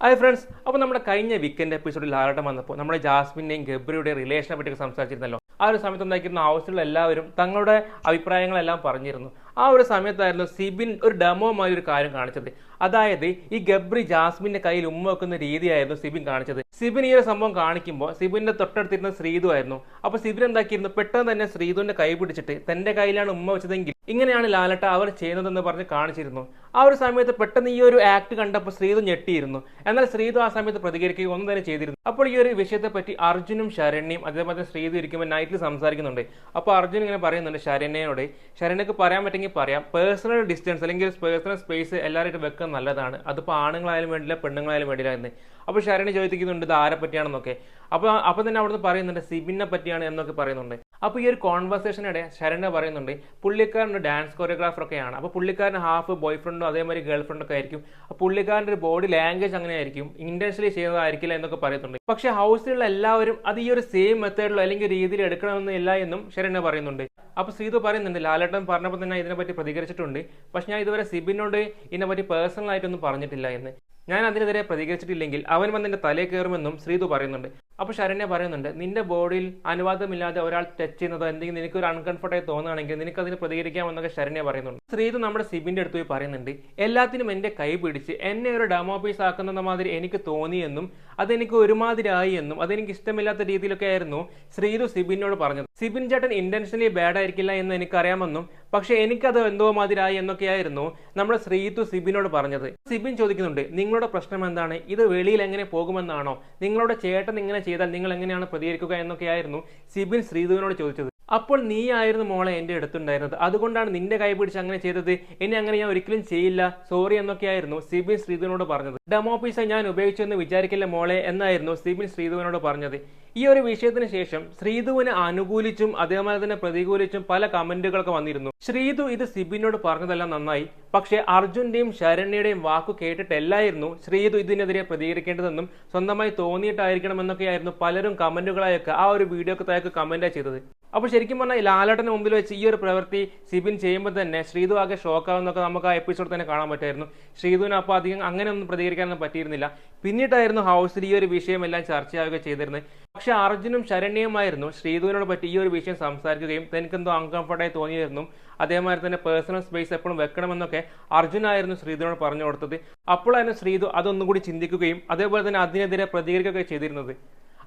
Hi friends അപ്പോൾ നമ്മുടെ കഴിഞ്ഞ വീക്കെൻഡ് എപ്പിസോഡിൽ ആരാട്ടം വന്നപ്പോൾ നമ്മുടെ ജാസ്മിന്റെയും ഗബ്രിയുടെയും റിലേഷനെ പറ്റി സംസാരിച്ചിരുന്നല്ലോ. ആ ഒരു സമയത്ത് ഉണ്ടാക്കിയിരുന്ന ഹൗസിലുള്ള എല്ലാവരും തങ്ങളുടെ അഭിപ്രായങ്ങളെല്ലാം പറഞ്ഞിരുന്നു. ആ ഒരു സമയത്തായിരുന്നു സിബിൻ ഒരു ഡെമോ മാതിരി ഒരു കാര്യം കാണിച്ചത്. അതായത് ഈ ഗബ്രി ജാസ്മിന്റെ കയ്യിൽ ഉമ്മ വെക്കുന്ന രീതിയായിരുന്നു സിബിൻ കാണിച്ചത്. സിബിൻ ഈ ഒരു സംഭവം കാണിക്കുമ്പോൾ സിബിന്റെ തൊട്ടടുത്തിരുന്ന ശ്രീതു ആയിരുന്നു. അപ്പോൾ സിബിൻ എന്താക്കിയിരുന്നു? പെട്ടെന്ന് തന്നെ ശ്രീതുവിന്റെ കൈ പിടിച്ചിട്ട് തന്റെ കയ്യിലാണ് ഉമ്മ വെച്ചതെങ്കിൽ ഇങ്ങനെയാണ് ലാലട്ട അവർ ചെയ്യുന്നതെന്ന് പറഞ്ഞ് കാണിച്ചിരുന്നു. ആ ഒരു സമയത്ത് പെട്ടെന്ന് ഈ ഒരു ആക്ട് കണ്ടപ്പോൾ ശ്രീതു ഞെട്ടിയിരുന്നു. എന്നാൽ ശ്രീതു ആ സമയത്ത് പ്രതികരിക്കുകയും ഒന്നും തന്നെ ചെയ്തിരുന്നു അപ്പോൾ ഈ ഒരു വിഷയത്തെ പറ്റി അർജുനും ശരണ്യയും അതേപോലെ ശ്രീതു ഇരിക്കുമ്പോൾ നൈറ്റിൽ സംസാരിക്കുന്നുണ്ട്. അപ്പോൾ അർജുൻ ഇങ്ങനെ പറയുന്നുണ്ട് ശരണ്യനോട് ശരണ്യക്ക് പറയാൻ പറ്റുമെങ്കിൽ പറയാം. പേഴ്സണൽ ഡിസ്റ്റൻസ് അല്ലെങ്കിൽ പേഴ്സണൽ സ്പേസ് എല്ലാവരും വെക്കാൻ നല്ലതാണ്. അതിപ്പോൾ ആണുങ്ങളായാലും വേണ്ടില്ല പെണ്ണുങ്ങളായാലും വേണ്ടില്ല എന്ന്. അപ്പോൾ ശരണ്യ ചോദിക്കുന്നുണ്ട് ഇത് ആരെ പറ്റിയാണെന്നൊക്കെ? അപ്പോൾ അപ്പോൾ തന്നെ അവിടുന്ന് പറയുന്നുണ്ട് സിബിനെ പറ്റിയാണ് എന്നൊക്കെ പറയുന്നുണ്ട്. അപ്പോൾ ഈ ഒരു കോൺവെർസേഷനിടെ ശരണ്യ പറയുന്നുണ്ട് പുള്ളിക്കാരന്റെ ഡാൻസ് കൊറിയോഗ്രാഫർ ഒക്കെയാണ് അപ്പോൾ പുള്ളിക്കാരൻ ഹാഫ് ബോയ് ഫ്രണ്ടും അതേമാതിരി ഗേൾ ഫ്രണ്ടൊക്കെ ആയിരിക്കും. പുള്ളിക്കാരന്റെ ഒരു ബോഡി ലാംഗ്വേജ് അങ്ങനെ ആയിരിക്കും ഇന്റൻഷലി ചെയ്യുന്നതായിരിക്കില്ല എന്നൊക്കെ പറയുന്നുണ്ട്. പക്ഷേ ഹൗസിലുള്ള എല്ലാവരും അത് ഈ ഒരു സെയിം മെത്തേഡിലോ അല്ലെങ്കിൽ രീതിയിൽ എടുക്കണമെന്നില്ല എന്നും ശരണ്യ പറയുന്നുണ്ട്. അപ്പോൾ സീതു പറയുന്നുണ്ട് ലാലേട്ടൻ പറഞ്ഞപ്പോൾ തന്നെ ഇതിനെപ്പറ്റി പ്രതികരിച്ചിട്ടുണ്ട്. പക്ഷെ ഞാൻ ഇതുവരെ സിബിനോട് ഇതിനെപ്പറ്റി പേഴ്സണൽ ആയിട്ടൊന്നും പറഞ്ഞിട്ടില്ല എന്ന്. ഞാൻ അതിനെതിരെ പ്രതികരിച്ചിട്ടില്ലെങ്കിൽ അവൻ വന്നെന്റെ തലയിൽ കയറുമെന്നും ശ്രീതു പറയുന്നുണ്ട്. അപ്പോൾ ശരണ്യ പറയുന്നുണ്ട് നിന്റെ ബോഡിയിൽ അനുവാദമില്ലാതെ ഒരാൾ ടച്ച് ചെയ്യുന്നത് എന്തെങ്കിലും നിനക്ക് ഒരു അൺകംഫർട്ടായി തോന്നുകയാണെങ്കിൽ നിനക്ക് അതിന് പ്രതികരിക്കാമെന്നൊക്കെ ശരണ്യ പറയുന്നുണ്ട്. ശ്രീതു നമ്മുടെ സിബിന്റെ അടുത്ത് പോയി പറയുന്നുണ്ട് എല്ലാത്തിനും എന്റെ കൈ പിടിച്ച് എന്നെ ഒരു ഡെമോ ആക്കുന്ന മാതിരി എനിക്ക് തോന്നിയെന്നും അതെനിക്ക് ഒരുമാതിരി ആയി എന്നും അതെനിക്ക് ഇഷ്ടമില്ലാത്ത രീതിയിലൊക്കെ ആയിരുന്നു ശ്രീതു സിബിനോട് പറഞ്ഞത്. സിബിൻ ചേട്ടൻ ഇന്റൻഷനലി ബാഡ് ആയിരിക്കില്ല എന്ന് എനിക്കറിയാമെന്നും പക്ഷെ എനിക്കത് എന്തോ മാതിരായി എന്നൊക്കെയായിരുന്നു നമ്മുടെ ശ്രീതു സിബിനോട് പറഞ്ഞത്. സിബിൻ ചോദിക്കുന്നുണ്ട് നിങ്ങളുടെ പ്രശ്നം എന്താണ്? ഇത് വെളിയിൽ എങ്ങനെ പോകുമെന്നാണോ? നിങ്ങളുടെ ചേട്ടൻ ഇങ്ങനെ ചെയ്താൽ നിങ്ങൾ എങ്ങനെയാണ് പ്രതികരിക്കുക? എന്നൊക്കെയായിരുന്നു സിബിൻ ശ്രീതുവിനോട് ചോദിച്ചത്. അപ്പോൾ നീ ആയിരുന്നു മോളെ എന്റെ അടുത്തുണ്ടായിരുന്നത്. അതുകൊണ്ടാണ് നിന്റെ കൈ പിടിച്ച് അങ്ങനെ ചെയ്തത്. ഇനി അങ്ങനെ ഞാൻ ഒരിക്കലും ചെയ്യില്ല. സോറി എന്നൊക്കെയായിരുന്നു സിബിൻ ശ്രീധുവിനോട് പറഞ്ഞത്. ഡെമോ പീസ ഞാൻ ഉപയോഗിച്ചെന്ന് വിചാരിക്കില്ല മോളെ എന്നായിരുന്നു സിബിൻ ശ്രീധുവിനോട് പറഞ്ഞത്. ഈ ഒരു വിഷയത്തിന് ശേഷം ശ്രീധുവിനെ അനുകൂലിച്ചും അതേപോലെ തന്നെ പ്രതികൂലിച്ചും പല കമന്റുകളൊക്കെ വന്നിരുന്നു. ശ്രീധു ഇത് സിബിനോട് പറഞ്ഞതെല്ലാം നന്നായി. പക്ഷേ അർജുന്റെയും ശരണ്യയുടെയും വാക്കു കേട്ടിട്ടല്ലായിരുന്നു ശ്രീധു ഇതിനെതിരെ പ്രതികരിക്കേണ്ടതെന്നും സ്വന്തമായി തോന്നിയിട്ടായിരിക്കണം എന്നൊക്കെയായിരുന്നു പലരും കമന്റുകളായൊക്കെ ആ ഒരു വീഡിയോക്ക് താഴേക്ക് ചെയ്തത്. അപ്പോൾ ശരിക്കും പറഞ്ഞാൽ ലാലേട്ടന് മുമ്പിൽ വെച്ച് ഈ ഒരു പ്രവൃത്തി സിബിൻ ചെയ്യുമ്പോൾ തന്നെ ശ്രീതു ആകെ ഷോക്കാവുന്നൊക്കെ നമുക്ക് ആ എപ്പിസോഡ് തന്നെ കാണാൻ പറ്റായിരുന്നു. ശ്രീതുവിന് അപ്പോൾ അധികം അങ്ങനെ ഒന്നും പ്രതികരിക്കാനൊന്നും പറ്റിയിരുന്നില്ല. പിന്നീട്ടായിരുന്നു ഹൗസിൽ ഈ ഒരു വിഷയമെല്ലാം ചർച്ചയാവുക ചെയ്തിരുന്നത്. പക്ഷെ അർജുനും ശരണ്യയുമായിരുന്നു ശ്രീധുവിനോട് പറ്റി ഈ ഒരു വിഷയം സംസാരിക്കുകയും തനിക്കെന്തോ അൺകംഫർട്ടായി തോന്നിയിരുന്നു. അതേമാതിരി തന്നെ പേഴ്സണൽ സ്പേസ് എപ്പോഴും വെക്കണമെന്നൊക്കെ അർജുനായിരുന്നു ശ്രീധുവിനോട് പറഞ്ഞു കൊടുത്തത്. അപ്പോഴായിരുന്നു ശ്രീധു അതൊന്നും കൂടി ചിന്തിക്കുകയും അതേപോലെ തന്നെ അതിനെതിരെ പ്രതികരിക്കുകയൊക്കെ ചെയ്തിരുന്നത്.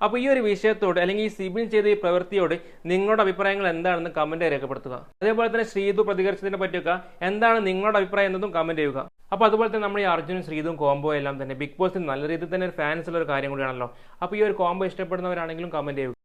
അപ്പോൾ ഈ ഒരു വിഷയത്തോട് അല്ലെങ്കിൽ ഈ സിബിൻ ചെയ്ത ഈ പ്രവൃത്തിയോട് നിങ്ങളുടെ അഭിപ്രായങ്ങൾ എന്താണെന്ന് കമന്റ് രേഖപ്പെടുത്തുക. അതേപോലെ തന്നെ ശ്രീതു പ്രതികരിച്ചതിനെ പറ്റിയൊക്കെ എന്താണ് നിങ്ങളുടെ അഭിപ്രായം എന്നതും കമന്റ് ചെയ്യുക. അപ്പോൾ അതുപോലെ തന്നെ നമ്മൾ ഈ അർജുനും ശ്രീതും കോംബോ എല്ലാം തന്നെ ബിഗ് ബോസിൽ നല്ല രീതിയിൽ തന്നെ ഫാൻസ് ഉള്ള ഒരു കാര്യം കൂടിയാണല്ലോ. അപ്പോൾ ഈ ഒരു കോംബോ ഇഷ്ടപ്പെടുന്നവരാണെങ്കിലും കമന്റ് ചെയ്യുക.